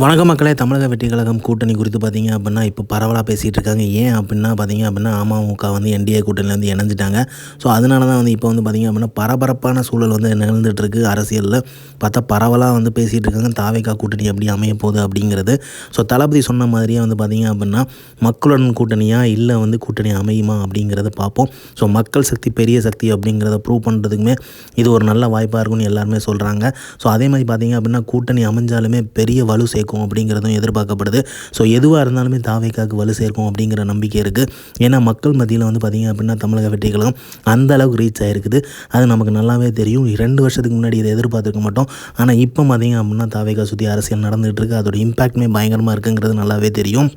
வணக்க மக்களே தமிழக வெற்றி கழகம் கூட்டணி குறித்து பார்த்தீங்க அப்படின்னா இப்போ பரவலாக பேசிகிட்டு இருக்காங்க. ஏன் அப்படின்னா பார்த்தீங்க அப்படின்னா அமமுக வந்து என்டிஏ கூட்டணியிலேருந்து இணைஞ்சிட்டாங்க. ஸோ அதனால தான் வந்து இப்போ வந்து பார்த்தீங்க அப்படின்னா பரபரப்பான சூழல் வந்து நிகழ்ந்துட்டுருக்கு அரசியலில். பார்த்தா பரவலாக வந்து பேசிகிட்டு இருக்காங்க தாவேக்கா கூட்டணி எப்படி அமைய போகுது அப்படிங்கிறது. ஸோ தளபதி சொன்ன மாதிரியே வந்து பார்த்தீங்க அப்படின்னா மக்களுடன் கூட்டணியாக இல்லை வந்து கூட்டணி அமையுமா அப்படிங்கிறத பார்ப்போம். ஸோ மக்கள் சக்தி பெரிய சக்தி அப்படிங்கிறத ப்ரூவ் பண்ணுறதுக்குமே இது ஒரு நல்ல வாய்ப்பாக இருக்கும்னு எல்லாருமே சொல்கிறாங்க ஸோ அதே மாதிரி பார்த்தீங்க அப்படின்னா கூட்டணி அமைஞ்சாலுமே பெரிய வலு சேர்க்கும் அப்படிங்கிறதும் எதிர்பார்க்கப்படுது. ஸோ எதுவாக இருந்தாலுமே தாவேக்காக்கு வலு சேர்க்கும் அப்படிங்கிற நம்பிக்கை இருக்குது ஏன்னா மக்கள் மத்தியில் வந்து பார்த்தீங்க அப்படின்னா தமிழக வெற்றி கழகம் அந்த அளவுக்கு ரீச் ஆகிருக்குது அது நமக்கு நல்லாவே தெரியும். ரெண்டு வருஷத்துக்கு முன்னாடி இதை எதிர்பார்த்துருக்க மாட்டோம். ஆனால் இப்போ பார்த்தீங்க அப்படின்னா தாவேக்கா சுற்றி அரசியல் நடந்துகிட்டு இருக்குது அதோட இம்பாக்ட்மே பயங்கரமாக இருக்குங்கிறது நல்லாவே தெரியும்.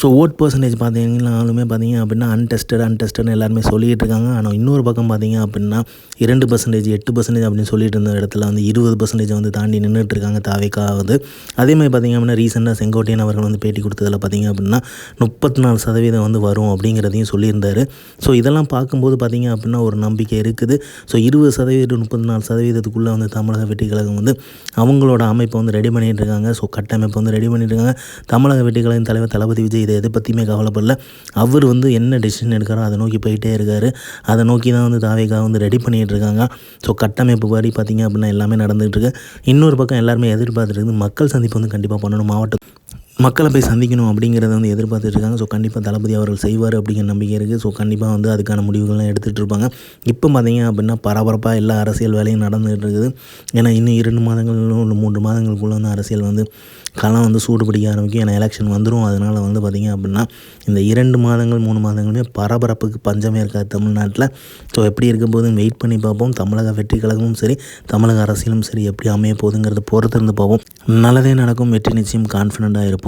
ஸோ ஓட் பர்சன்டேஜ் பார்த்தீங்கன்னாலுமே பார்த்தீங்க அப்படின்னா அன்டெஸ்டட் அன்டெஸ்டட்னு எல்லாருமே சொல்லிகிட்டு இருக்காங்க ஆனால் இன்னொரு பக்கம் பார்த்தீங்க அப்படின்னா இரண்டு பர்சன்டேஜ் எட்டு பர்சன்டேஜ் அப்படின்னு சொல்லிட்டு இருந்த இடத்துல வந்து இருபது பர்சன்டேஜ் வந்து தாண்டி நின்றுட்டு இருக்காங்க தாவேக்கா வந்து அதே மாதிரி பார்த்தீங்க அப்படின்னா ரீசெண்டாக செங்கோட்டையன் அவர்கள் வந்து பேட்டி கொடுத்ததில் பார்த்தீங்க அப்படின்னா முப்பத்தி நாலு சதவீதம் வந்து வரும் அப்படிங்கிறதையும் சொல்லியிருந்தார். ஸோ இதெல்லாம் பார்க்கும்போது பார்த்தீங்க அப்படின்னா ஒரு நம்பிக்கை இருக்குது. ஸோ இருபது சதவீதம் முப்பத்தி நாலு சதவீதத்துக்குள்ளே வந்து தமிழக வெற்றி கழகம் வந்து அவங்களோட அமைப்பை வந்து ரெடி பண்ணிட்டு இருக்காங்க ஸோ கட்டமைப்பை வந்து ரெடி பண்ணிட்டு இருக்காங்க தமிழக வெற்றி கழகம் தலைவர் தளபதி விஜய் இதை எதை பற்றியுமே கவலைப்படல. அவர் வந்து என்ன டெசிஷன் எடுக்காரோ அதை நோக்கி போயிட்டே இருக்கார். அதை நோக்கி தான் வந்து தாவேகா வந்து ரெடி பண்ணிகிட்டு இருக்காங்க. ஸோ கட்டமைப்பு படி பார்த்திங்க அப்படின்னா எல்லாமே நடந்துகிட்டு இருக்கு. இன்னொரு பக்கம் எல்லாருமே எதிர்பார்த்துருக்கு மக்கள் சந்திப்பு வந்து கண்டிப்பாக பண்ணணும். மாவட்டம் மக்களை போய் சந்திக்கணும் அப்படிங்கிறத வந்து எதிர்பார்த்துட்டு இருக்காங்க. ஸோ கண்டிப்பாக தளபதி அவர்கள் செய்வார் அப்படிங்கிற நம்பிக்கை இருக்குது ஸோ கண்டிப்பாக வந்து அதுக்கான முடிவுகள்லாம் எடுத்துகிட்டு இருப்பாங்க. இப்போ பார்த்தீங்க அப்படின்னா பரபரப்பாக எல்லா அரசியல் வேலையும் நடந்துகிட்டு இருக்குது. ஏன்னா இன்னும் இரண்டு மாதங்கள் இல்லை மூன்று மாதங்களுக்குள்ளே வந்து அரசியல் வந்து களம் வந்து சூடு பிடிக்க ஆரம்பிக்கும். ஏன்னா எலெக்ஷன் வந்துடும் அதனால் வந்து பார்த்திங்க அப்படின்னா இந்த இரண்டு மாதங்கள் மூணு மாதங்களுமே பரபரப்புக்கு பஞ்சமே இருக்காது தமிழ்நாட்டில். ஸோ எப்படி இருக்க போதுன்னு வெயிட் பண்ணி பார்ப்போம். தமிழக வெற்றி கழகமும் சரி தமிழக அரசியலும் சரி எப்படி அமைய போகுதுங்கிறத பொறுத்திருந்து பார்ப்போம். நல்லதே நடக்கும். வெற்றி நிச்சயம் கான்ஃபிடண்ட்டாக இருப்போம்.